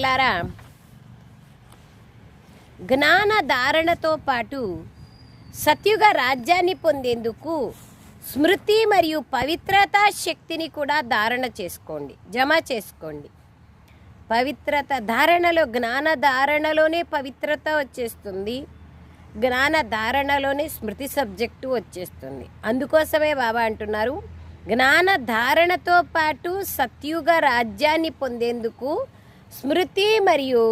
పిల్లలారా జ్ఞాన ధారణతో పాటు సత్యుగ రాజ్యాన్ని పొందేందుకు స్మృతి మరియు పవిత్రత శక్తిని కూడా ధారణ చేసుకోండి జమ చేసుకోండి. పవిత్రత ధారణలో జ్ఞాన ధారణలోనే పవిత్రత వచ్చేస్తుంది. జ్ఞాన ధారణలోనే స్మృతి సబ్జెక్టు వచ్చేస్తుంది. అందుకోసమే బాబా అంటున్నారు జ్ఞాన ధారణతో పాటు సత్యుగ రాజ్యాన్ని పొందేందుకు స్మృతి మరియు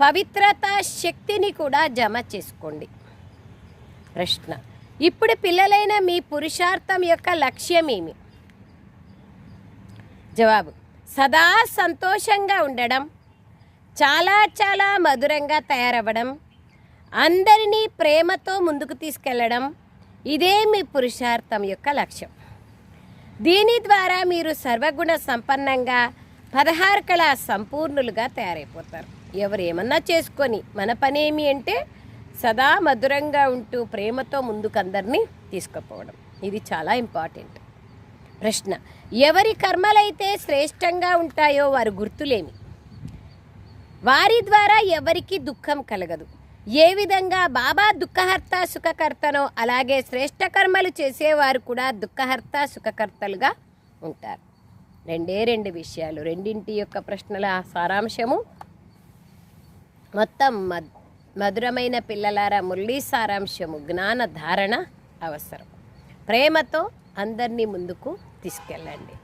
పవిత్రత శక్తిని కూడా జమ చేసుకోండి. ప్రశ్న. ఇప్పుడు పిల్లలైన మీ పురుషార్థం యొక్క లక్ష్యం ఏమి జవాబు. సదా సంతోషంగా ఉండడం చాలా చాలా మధురంగా తయారవ్వడం అందరినీ ప్రేమతో ముందుకు తీసుకెళ్ళడం ఇదే మీ పురుషార్థం యొక్క లక్ష్యం. దీని ద్వారా మీరు సర్వగుణ సంపన్నంగా పదహారు కళ సంపూర్ణులుగా తయారైపోతారు. ఎవరు ఏమన్నా చేసుకొని మన పనేమి అంటే సదా మధురంగా ఉంటూ ప్రేమతో ముందుకు అందరినీ తీసుకుపోవడం. ఇది చాలా ఇంపార్టెంట్. ప్రశ్న ఎవరి కర్మలైతే శ్రేష్టంగా ఉంటాయో వారు గుర్తులేమి? వారి ద్వారా ఎవరికి దుఃఖం కలగదు. ఏ విధంగా బాబా దుఃఖహర్త సుఖకర్తనో అలాగే శ్రేష్ట కర్మలు చేసేవారు కూడా దుఃఖహర్త సుఖకర్తలుగా ఉంటారు. రెండే రెండు విషయాలు. రెండింటి యొక్క ప్రశ్నల సారాంశము మొత్తం మద్ మధురమైన పిల్లలారా మురళీ సారాంశము జ్ఞాన ధారణ అవసరం. ప్రేమతో అందరినీ ముందుకు తీసుకెళ్ళండి.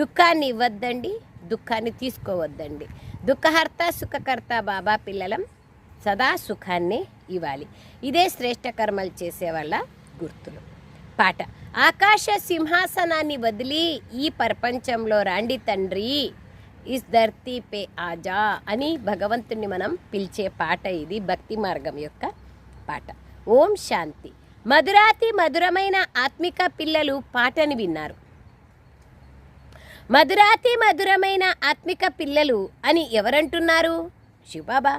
దుఃఖాన్ని ఇవ్వద్దండి దుఃఖాన్ని తీసుకోవద్దండి. దుఃఖహర్త సుఖకర్త బాబా పిల్లలం సదా సుఖాన్ని ఇవ్వాలి. ఇదే శ్రేష్ట కర్మలు చేసే వాళ్ళ గుర్తులు. పాట. ఆకాశ సింహాసనాన్ని వదిలి ఈ ప్రపంచంలో రాండి తండ్రి. ఇస్ ధర్తీ పే ఆజా అని భగవంతుణ్ణి మనం పిలిచే పాట ఇది భక్తి మార్గం యొక్క పాట. ఓం శాంతి. మధురాతి మధురమైన ఆత్మిక పిల్లలు పాటని విన్నారు. మధురాతి మధురమైన ఆత్మిక పిల్లలు అని ఎవరంటున్నారు? శివబాబా.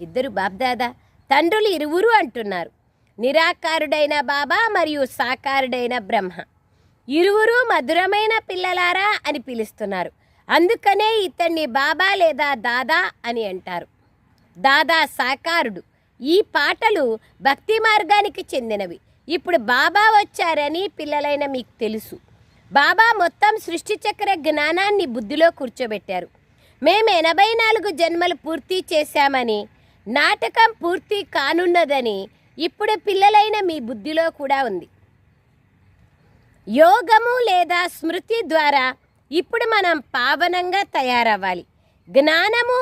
ఇద్దరు బాబ్దాదా తండ్రులు ఇరువురు అంటున్నారు. నిరాకారుడైన బాబా మరియు సాకారుడైన బ్రహ్మ. ఇరువురు మధురమైన పిల్లలారా అని పిలుస్తున్నారు. అందుకనే ఇతన్ని బాబా లేదా దాదా అని అంటారు. దాదా సాకారుడు. ఈ పాటలు భక్తి మార్గానికి చెందినవి. ఇప్పుడు బాబా వచ్చారని పిల్లలైన మీకు తెలుసు. బాబా మొత్తం సృష్టి చక్ర జ్ఞానాన్ని బుద్ధిలో కూర్చోబెట్టారు. మేము ఎనభై నాలుగు జన్మలు పూర్తి చేశామని నాటకం పూర్తి కానున్నదని ఇప్పుడు పిల్లలైన మీ బుద్ధిలో కూడా ఉంది. యోగము లేదా స్మృతి ద్వారా ఇప్పుడు మనం పావనంగా తయారవ్వాలి. జ్ఞానము